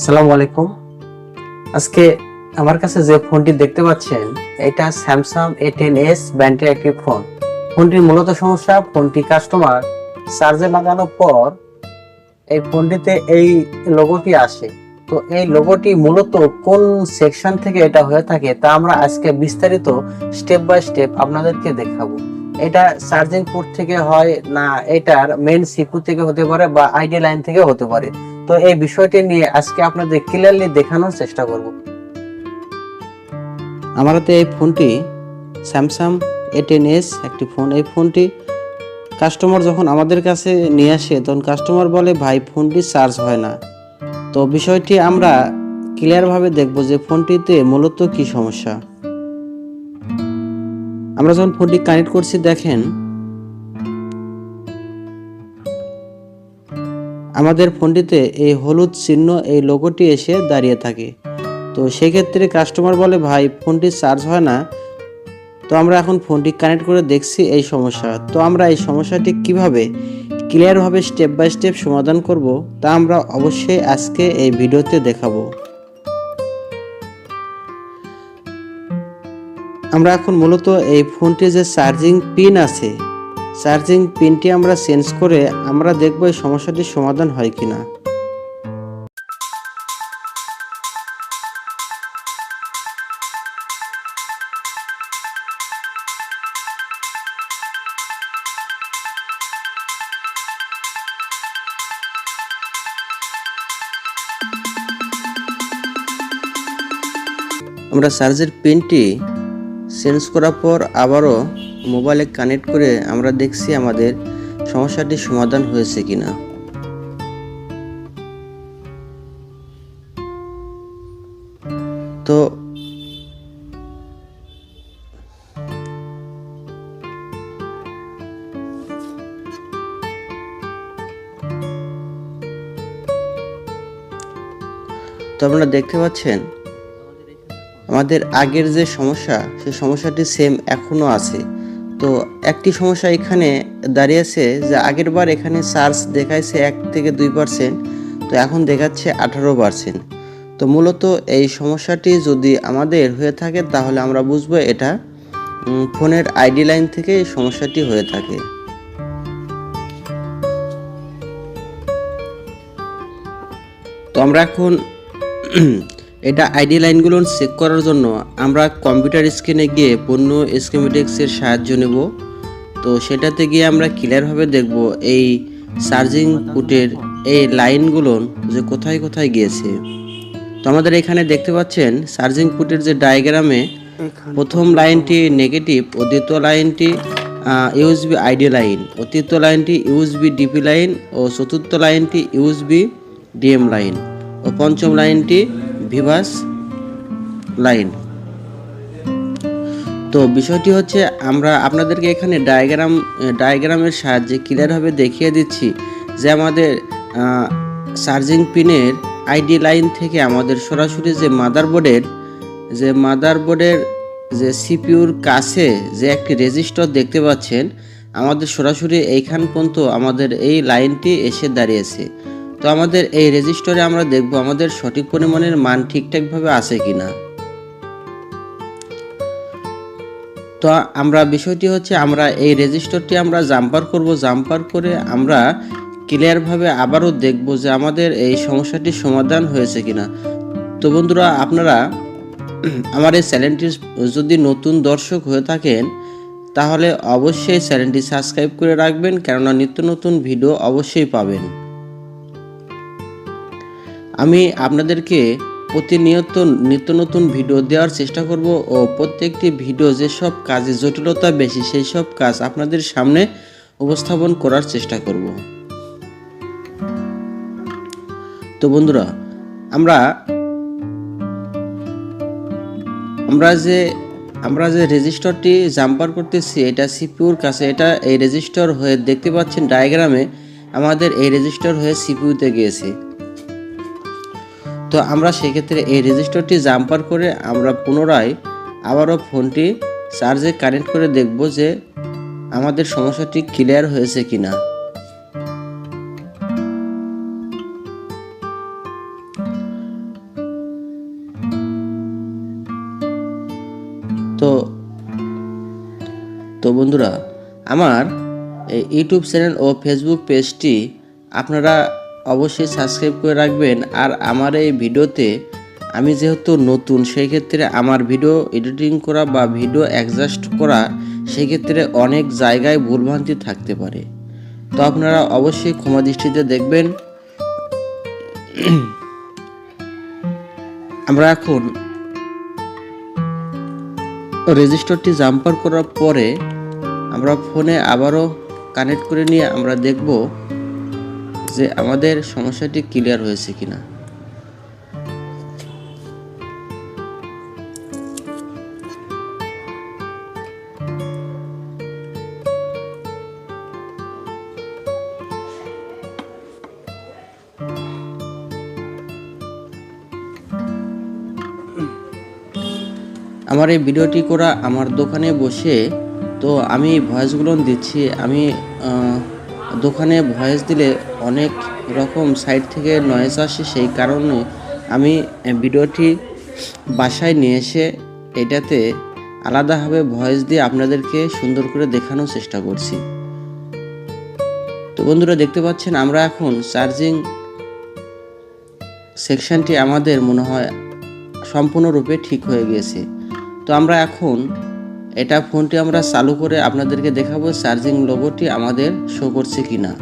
আসসালামু আলাইকুম। আজকে আমার কাছে যে ফোনটি দেখতে পাচ্ছেন, এটা স্যামসাং এ টেন এস ব্যান্ডের একটি ফোন। ফোনটির মূলত সমস্যা, ফোনটি কাস্টমার চার্জে লাগানোর পর এই ফোনটিতে এই লোগোটি আসে। তো এই লোগোটি মূলত কোন সেকশন থেকে এটা হয়ে থাকে, তা আমরা আজকে বিস্তারিত স্টেপ বাই স্টেপ আপনাদেরকে দেখাবো। এটা চার্জিং পোর্ট থেকে হয় না, এটার মেন সিপু থেকে হতে পারে বা আইডি লাইন থেকে হতে পারে। তো এই বিষয়টি নিয়ে আজকে আপনাদের ক্লিয়ারলি দেখানোর চেষ্টা করব। আমার হাতে এই ফোনটি স্যামসাং এ টেন এস একটি ফোন। এই ফোনটি কাস্টমার যখন আমাদের কাছে নিয়ে আসে, তখন কাস্টমার বলে, ভাই, ফোনটি চার্জ হয় না। তো বিষয়টি আমরা ক্লিয়ারভাবে দেখব যে ফোনটিতে মূলত কি সমস্যা। আমরা যখন ফোনটি কানেক্ট করছি, দেখেন আমাদের ফোনটিতে এই হলুদ চিহ্ন এই লোগোটি এসে দাঁড়িয়ে থাকে। তো সেক্ষেত্রে কাস্টমার বলে, ভাই, ফোনটি চার্জ হয় না। তো আমরা এখন ফোনটি কানেক্ট করে দেখছি এই সমস্যা। তো আমরা এই সমস্যাটি কীভাবে ক্লিয়ারভাবে স্টেপ বাই স্টেপ সমাধান করব, তা আমরা অবশ্যই আজকে এই ভিডিওতে দেখাবো। আমরা এখন মূলত এই ফোনটির যে চার্জিং পিন আছে চার্জিং পিনটি আমরা চেঞ্জ করে আমরা দেখব এই সমস্যাটির সমাধান হয় কিনা। আমরা চার্জের পিনটি চেঞ্জ করার পর আবারও মোবাইলে কানেক্ট করে আমরা দেখছি আমাদের সমস্যাটির সমাধান হয়েছে কিনা। তো তো আপনারা দেখতে পাচ্ছেন, আমাদের আগের যে সমস্যা সেই সমস্যাটি সেম এখনও আছে। তো একটি সমস্যা এখানে দাঁড়িয়েছে যে আগের বার এখানে চার্জ দেখাইছে এক থেকে দুই পার্সেন্ট, তো এখন দেখাচ্ছে আঠারো পার্সেন্ট। তো মূলত এই সমস্যাটি যদি আমাদের হয়ে থাকে তাহলে আমরা বুঝব এটা ফোনের আইডি লাইন থেকে এই সমস্যাটি হয়ে থাকে। তো আমরা এখন এটা আইডি লাইনগুলো চেক করার জন্য আমরা কম্পিউটার স্ক্রিনে গিয়ে পণ্য স্কিমেটিক্সের সাহায্য নেব। তো সেটাতে গিয়ে আমরা ক্লিয়ারভাবে দেখব এই চার্জিং পুটের এই লাইনগুলো যে কোথায় কোথায় গিয়েছে। তো আমাদের এখানে দেখতে পাচ্ছেন চার্জিং পুটের যে ডায়াগ্রামে প্রথম লাইনটি নেগেটিভ ও দ্বিতীয় লাইনটি ইউএসবি আইডি লাইন ও তৃতীয় লাইনটি ইউএসবি ডিপি লাইন ও চতুর্থ লাইনটি ইউএসবি ডিএম লাইন ও পঞ্চম লাইনটি ভিভাস লাইন তো বিষয়টি হচ্ছে আমরা আপনাদেরকে এখানে ডায়াগ্রাম ডায়াগ্রামের সাহায্যে ক্লিয়ারভাবে দেখিয়ে দিচ্ছি যে আমাদের চার্জিং পিনের আইডি লাইন থেকে আমাদের সরাসরি যে মাদারবোর্ডের যে মাদারবোর্ডের যে সিপিউর কাছে যে একটি রেজিস্টার দেখতে পাচ্ছেন, আমাদের সরাসরি এইখান পর্যন্ত আমাদের এই লাইনটি এসে দাঁড়িয়েছে। তো আমাদের এই রেজিস্টারে আমরা দেখব আমাদের সঠিক পরিমাণের মান ঠিকঠাকভাবে আছে কিনা। তো আমরা বিষয়টি হচ্ছে আমরা এই রেজিস্টারটি আমরা জাম্পার করব, জাম্পার করে আমরা ক্লিয়ারভাবে আবারও দেখব যে আমাদের এই সমস্যাটির সমাধান হয়েছে কিনা। তো বন্ধুরা, আপনারা আমার এই চ্যানেলটি যদি নতুন দর্শক হয়ে থাকেন, তাহলে অবশ্যই চ্যানেলটি সাবস্ক্রাইব করে রাখবেন, কেননা নিত্য নতুন ভিডিও অবশ্যই পাবেন। আমি আপনাদেরকে প্রতিনিয়ত নিত্য নতুন ভিডিও দেওয়ার চেষ্টা করব ও প্রত্যেকটি ভিডিও যেসব কাজে জটিলতা বেশি, সেই সব কাজ আপনাদের সামনে উপস্থাপন করার চেষ্টা করব। তো বন্ধুরা, আমরা আমরা যে আমরা যে রেজিস্টারটি জাম্পার করতেছি, এটা সিপিউর কাছে, এটা এই রেজিস্টার হয়ে দেখতে পাচ্ছেন ডায়াগ্রামে আমাদের এই রেজিস্টার হয়ে সিপিউতে গিয়েছে। তো আমরা সেক্ষেত্রে এই রেজিস্টারটি জাম্পার করে আমরা পুনরায় আবারও ফোনটি চার্জে কানেক্ট করে দেখব যে আমাদের সমস্যাটি ক্লিয়ার হয়েছে কিনা। তো তো বন্ধুরা, আমার ইউটিউব চ্যানেল ও ফেসবুক পেজটি আপনারা অবশ্যই সাবস্ক্রাইব করে রাখবেন। আর আমার এই ভিডিওতে আমি যেহেতু নতুন সেই ক্ষেত্রে আমার ভিডিও এডিটিং করা বা ভিডিও অ্যাডজাস্ট করা সেই ক্ষেত্রে অনেক জায়গায় ভুলভ্রান্তি থাকতে পারে। তো আপনারা অবশ্যই ক্ষমা দৃষ্টিতে দেখবেন। আমরা এখন রেজিস্টারটি জাম্পার করার পরে আমরা ফোনে আবারও কানেক্ট করে নিয়ে আমরা দেখব যে আমাদের সমস্যাটি ক্লিয়ার হয়েছে কিনা। আমার এই ভিডিওটি করা আমার দোকানে বসে, তো আমি ভয়েসগুলো দিচ্ছি। আমি দোকানে ভয়েস দিলে অনেক রকম সাইড থেকে নয়েজ আসে, সেই কারণে আমি ভিডিওটি বাসায় নিয়ে এসে এটাতে আলাদাভাবে ভয়েস দিয়ে আপনাদেরকে সুন্দর করে দেখানোর চেষ্টা করছি। তো বন্ধুরা, দেখতে পাচ্ছেন আমরা এখন চার্জিং সেকশনটি আমাদের মনে হয় সম্পূর্ণরূপে ঠিক হয়ে গিয়েছে তো আমরা এখন এটা ফোনটি আমরা চালু করে আপনাদেরকে দেখাবো চার্জিং লোগোটি আমাদের শো করছে কিনা।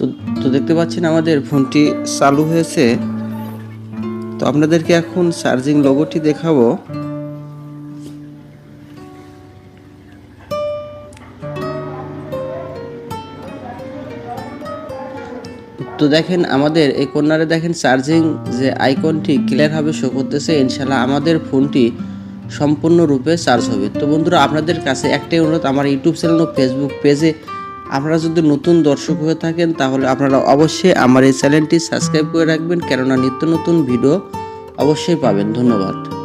তো তো দেখতে পাচ্ছেন আমাদের ফোনটি চালু হয়েছে। তো আপনাদেরকে এখন চার্জিং লোগোটি দেখাবো। তো দেখেন আমাদের এই কর্নারে দেখেন চার্জিং যে আইকনটি ক্লিয়ারভাবে শো করতেছে ইনশাল্লাহ আমাদের ফোনটি সম্পূর্ণরূপে চার্জ হবে। তো বন্ধুরা, আপনাদের কাছে একটাই অনুরোধ, আমার ইউটিউব চ্যানেল ও ফেসবুক পেজে আপনারা যদি নতুন দর্শক হয়ে থাকেন, তাহলে আপনারা অবশ্যই আমার এই চ্যানেলটি সাবস্ক্রাইব করে রাখবেন। কেননা নিত্য নতুন ভিডিও অবশ্যই পাবেন। ধন্যবাদ।